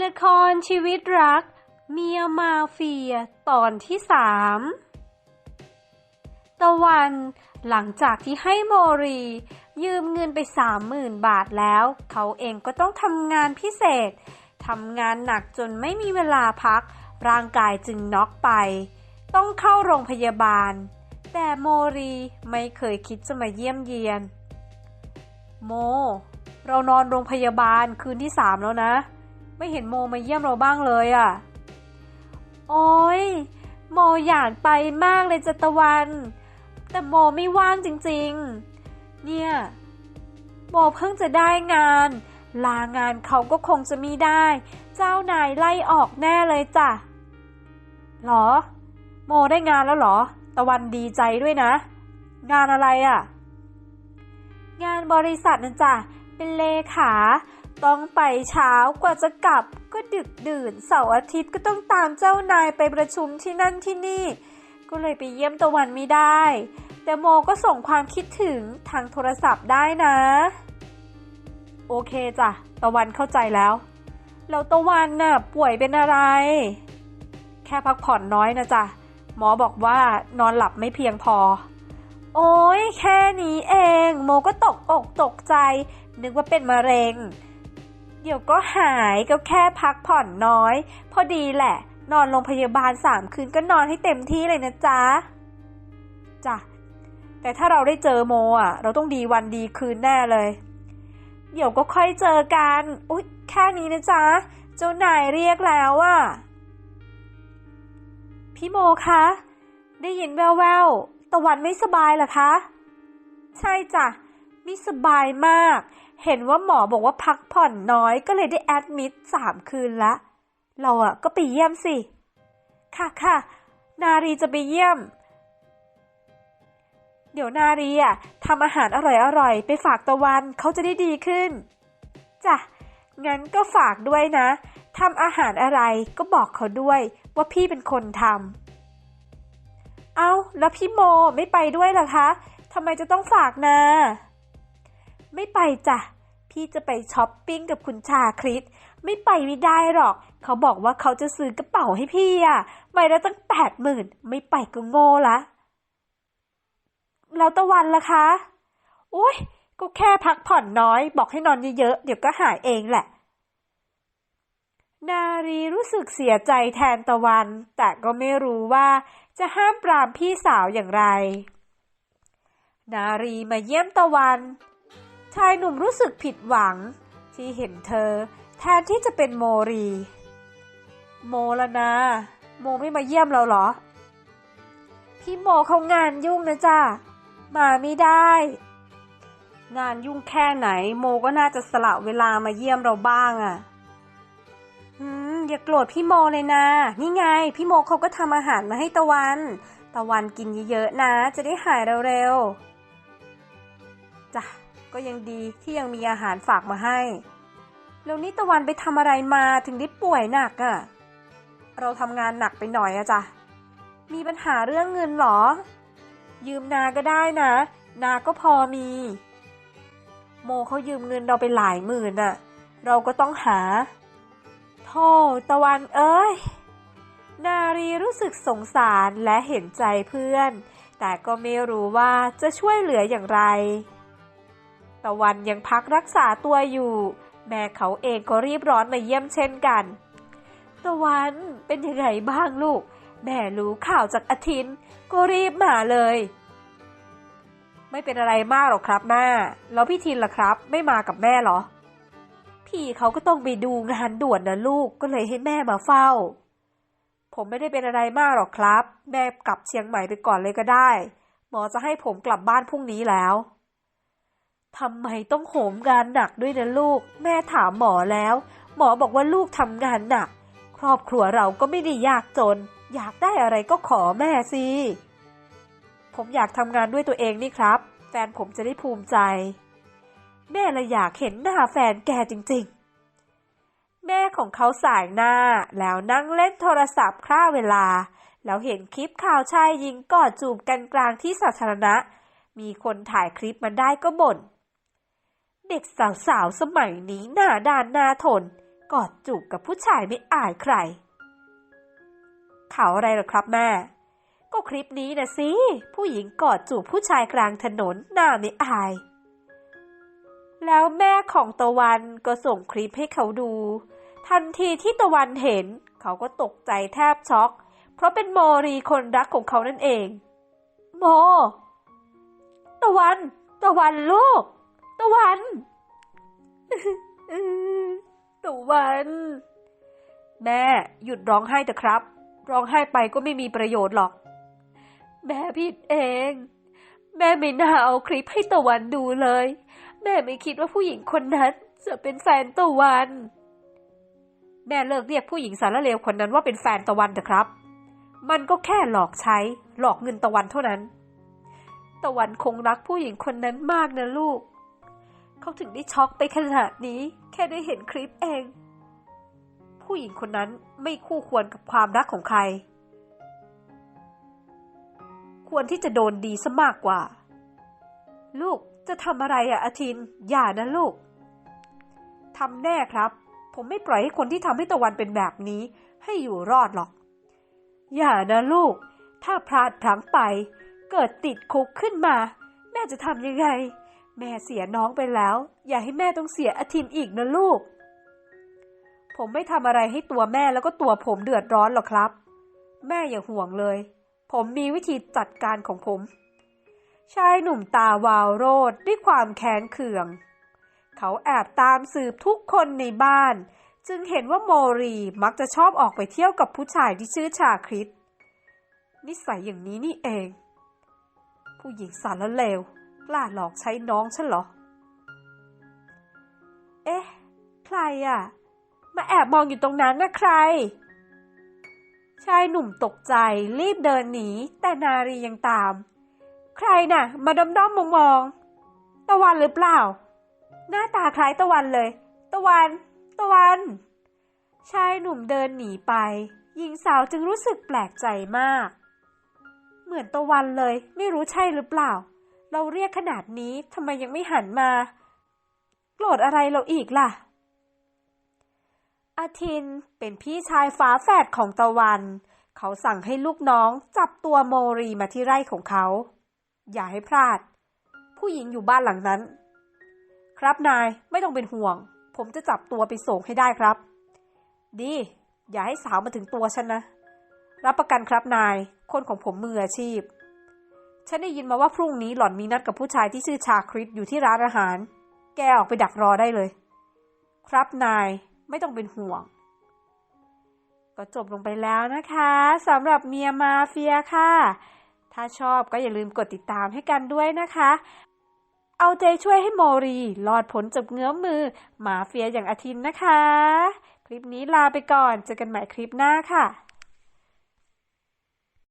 ละครชีวิตรัก เมียมาเฟีย ตอนที่สามตะวันหลังจากที่ให้โมรี ยืมเงินไปสามหมื่นบาทแล้ว เขาเองก็ต้องทำงานพิเศษทำงานหนักจนไม่มีเวลาพัก ร่างกายจึงน็อกไป ต้องเข้าโรงพยาบาล แต่โมรีไม่เคยคิดจะมาเยี่ยมเยียน โม เรานอนโรงพยาบาลคืนที่สามแล้วนะ ไม่เห็นโมมาเยี่ยมเราบ้างเลยอะ่ะ โอ้ยโมอยากไปมากเลยจัตวัน แต่โมไม่ว่างจริงๆ เนี่ย โมเพิ่งจะได้งาน ลางานเขาก็คงจะมีได้ เจ้านายไล่ออกแน่เลยจ้ะหรอ โมได้งานแล้วหรอ ตะวันดีใจด้วยนะ งานอะไรอะ่ะ งานบริษัทนั่นจ้ะเป็นเลขา ต้องไปเช้ากว่าจะกลับก็ดึกดื่นเสาร์อาทิตย์ก็ต้องตามเจ้านายไปประชุมที่นั่นที่นี่ ก็เลยไปเยี่ยมตะวันไม่ได้ แต่โมก็ส่งความคิดถึงทางโทรศัพท์ได้นะ โอเคจ้ะ ตะวันเข้าใจแล้ว แล้วตะวันน่ะป่วยเป็นอะไร แค่พักผ่อนน้อยนะจ๊ะ หมอบอกว่านอนหลับไม่เพียงพอ โอ้ยแค่นี้เอง โมก็ตกอกตกใจ นึกว่าเป็นมะเร็ง เดี๋ยวก็หายก็แค่พักผ่อนน้อย พอดีแหละ นอนโรงพยาบาลสามคืนก็นอนให้เต็มที่เลยนะจ๊ะจ้ะแต่ถ้าเราได้เจอโมอะ เราต้องดีวันดีคืนแน่เลย เดี๋ยวก็ค่อยเจอกันอุ๊ยแค่นี้นะจ๊ะ เจ้านายเรียกแล้วอะพี่โมคะ ได้ยินแววๆตะวันไม่สบายเหรอคะ ใช่จ้ะไม่สบายมาก เห็นว่าหมอบอกว่าพักผ่อนน้อยก็เลยได้แอดมิดสามคืนละ เราอะก็ไปเยี่ยมสิ ค่ะค่ะ นารีจะไปเยี่ยม เดี๋ยวนารีอะทำอาหารอร่อยๆ ไปฝากตะวันเขาจะได้ดีขึ้น จ้ะ งั้นก็ฝากด้วยนะ ทำอาหารอะไรก็บอกเขาด้วยว่าพี่เป็นคนทำ เอาแล้วพี่โมไม่ไปด้วยหรอคะทำไมจะต้องฝากนา ไม่ไปจ้ะ พี่จะไปช้อปปิ้งกับคุณชาคริส ไม่ไปไม่ได้หรอก เขาบอกว่าเขาจะซื้อกระเป๋าให้พี่อะใบละตั้งแปดหมื่นไม่ไปก็โง่ละ แล้วตะวันล่ะคะอุ้ยก็แค่พักผ่อนน้อย บอกให้นอนเยอะๆ เดี๋ยวก็หายเองแหละ นารีรู้สึกเสียใจแทนตะวัน แต่ก็ไม่รู้ว่าจะห้ามปรามพี่สาวอย่างไร นารีมาเยี่ยมตะวัน ชายหนุ่มรู้สึกผิดหวัง ที่เห็นเธอ แทนที่จะเป็นโมรี โมละนะ โมไม่มาเยี่ยมเราเหรอ พี่โมเขางานยุ่งนะจ๊ะมาไม่ได้ งานยุ่งแค่ไหน โมก็น่าจะสละเวลามาเยี่ยมเราบ้างอะ่ะอืมอย่าโกรธพี่โมเลยนะ นี่ไง พี่โมเขาก็ทำอาหารมาให้ตะวัน ตะวันกินเยอะๆนะ จะได้หายเร็วๆจ้ะ ก็ยังดีที่ยังมีอาหารฝากมาให้ แล้วนี่ตะวันไปทำอะไรมาถึงได้ป่วยหนักอะ่ะ เราทำงานหนักไปหน่อยอะจ้ะ มีปัญหาเรื่องเงินเหรอ ยืมนาก็ได้นะ นาก็พอมี โมเขายืมเงินเราไปหลายหมื่นน่ะ เราก็ต้องหาโธ่ตะวันเอ้ย นารีรู้สึกสงสารและเห็นใจเพื่อน แต่ก็ไม่รู้ว่าจะช่วยเหลืออย่างไร ตะวันยังพักรักษาตัวอยู่ แม่เขาเองก็รีบร้อนมาเยี่ยมเช่นกัน ตะวันเป็นยังไงบ้างลูก แม่รู้ข่าวจากอาทินก็รีบมาเลย ไม่เป็นอะไรมากหรอกครับแม่ แล้วพี่ทินล่ะครับไม่มากับแม่เหรอ พี่เขาก็ต้องไปดูงานด่วนนะลูกก็เลยให้แม่มาเฝ้า ผมไม่ได้เป็นอะไรมากหรอกครับ แม่กลับเชียงใหม่ไปก่อนเลยก็ได้ หมอจะให้ผมกลับบ้านพรุ่งนี้แล้ว ทำไมต้องโหมงานหนักด้วยนะลูก แม่ถามหมอแล้ว หมอบอกว่าลูกทำงานหนัก ครอบครัวเราก็ไม่ได้ยากจน อยากได้อะไรก็ขอแม่สิ ผมอยากทำงานด้วยตัวเองนี่ครับ แฟนผมจะได้ภูมิใจ แม่ละอยากเห็นหน้าแฟนแกจริง ๆ แม่ของเขาสายหน้า แล้วนั่งเล่นโทรศัพท์ฆ่าเวลา แล้วเห็นคลิปข่าวชายหญิงกอดจูบกันกลางที่สาธารณะ มีคนถ่ายคลิปมาได้ก็บ่น เด็กสาวๆสมัยนี้หน้าด้านหน้าทน กอดจูบกับผู้ชายไม่อายใครข่าวอะไรเหรอครับแม่ ก็คลิปนี้นะสิ ผู้หญิงกอดจูบผู้ชายกลางถนนหน้าไม่อาย แล้วแม่ของตะวันก็ส่งคลิปให้เขาดู ทันทีที่ตะวันเห็น เขาก็ตกใจแทบช็อก เพราะเป็นโมรีคนรักของเขานั่นเอง โม ตะวัน ตะวันลูก ตะวันตะวัน แม่หยุดร้องไห้เถอะครับ ร้องไห้ไปก็ไม่มีประโยชน์หรอก แม่ผิดเอง แม่ไม่น่าเอาคลิปให้ตะวันดูเลย แม่ไม่คิดว่าผู้หญิงคนนั้นจะเป็นแฟนตะวัน แม่เลิกเรียกผู้หญิงสารเลวคนนั้นว่าเป็นแฟนตะวันเถอะครับ มันก็แค่หลอกใช้ หลอกเงินตะวันเท่านั้น ตะวันคงรักผู้หญิงคนนั้นมากนะลูก เขาถึงได้ช็อกไปขนาดนี้ แค่ได้เห็นคลิปเอง ผู้หญิงคนนั้นไม่คู่ควรกับความรักของใคร ควรที่จะโดนดีซะมากกว่า ลูกจะทำอะไรอะอาทิน อย่านะลูกทำแน่ครับ ผมไม่ปล่อยให้คนที่ทำให้ตะวันเป็นแบบนี้ ให้อยู่รอดหรอก อย่านะลูก ถ้าพลาดพลั้งไป เกิดติดคุกขึ้นมา แม่จะทำยังไง แม่เสียน้องไปแล้ว อย่าให้แม่ต้องเสียอาทินอีกนะลูก ผมไม่ทำอะไรให้ตัวแม่แล้วก็ตัวผมเดือดร้อนหรอกครับ แม่อย่าห่วงเลย ผมมีวิธีจัดการของผม ชายหนุ่มตาวาวโรดด้วยความแค้นเคือง เขาแอบตามสืบทุกคนในบ้าน จึงเห็นว่าโมรีมักจะชอบออกไปเที่ยวกับผู้ชายที่ชื่อชาคริตนิสัยอย่างนี้นี่เอง ผู้หญิงสารเลว กล้าหลอกใช้น้องฉันเหรอ เอ๊ะ ใครอะมาแอบมองอยู่ตรงนั้นนะใคร ชายหนุ่มตกใจรีบเดินหนี แต่นารียังตาม ใครน่ะ มาด้อมด้อมมองมองๆตะวันหรือเปล่า หน้าตาคล้ายตะวันเลย ตะวัน ตะวัน ชายหนุ่มเดินหนีไป หญิงสาวจึงรู้สึกแปลกใจมาก เหมือนตะวันเลย ไม่รู้ใช่หรือเปล่า เราเรียกขนาดนี้ทำไมยังไม่หันมา โกรธอะไรเราอีกล่ะ อาทินเป็นพี่ชายฝาแฝดของตะวัน เขาสั่งให้ลูกน้องจับตัวโมรีมาที่ไร่ของเขา อย่าให้พลาด ผู้หญิงอยู่บ้านหลังนั้น ครับนายไม่ต้องเป็นห่วง ผมจะจับตัวไปส่งให้ได้ครับ ดี อย่าให้สาวมาถึงตัวฉันนะ รับประกันครับนาย คนของผมมืออาชีพ ฉันได้ยินมาว่าพรุ่งนี้หล่อนมีนัดกับผู้ชายที่ชื่อชาคริสอยู่ที่ร้านอาหาร แกออกไปดักรอได้เลย ครับนายไม่ต้องเป็นห่วง ก็จบลงไปแล้วนะคะสำหรับเมียมาเฟียค่ะ ถ้าชอบก็อย่าลืมกดติดตามให้กันด้วยนะคะ เอาใจช่วยให้โมรีรอดพ้นจากเงื้อมมือมาเฟียอย่างอาทินนะคะ คลิปนี้ลาไปก่อนเจอกันใหม่คลิปหน้าค่ะ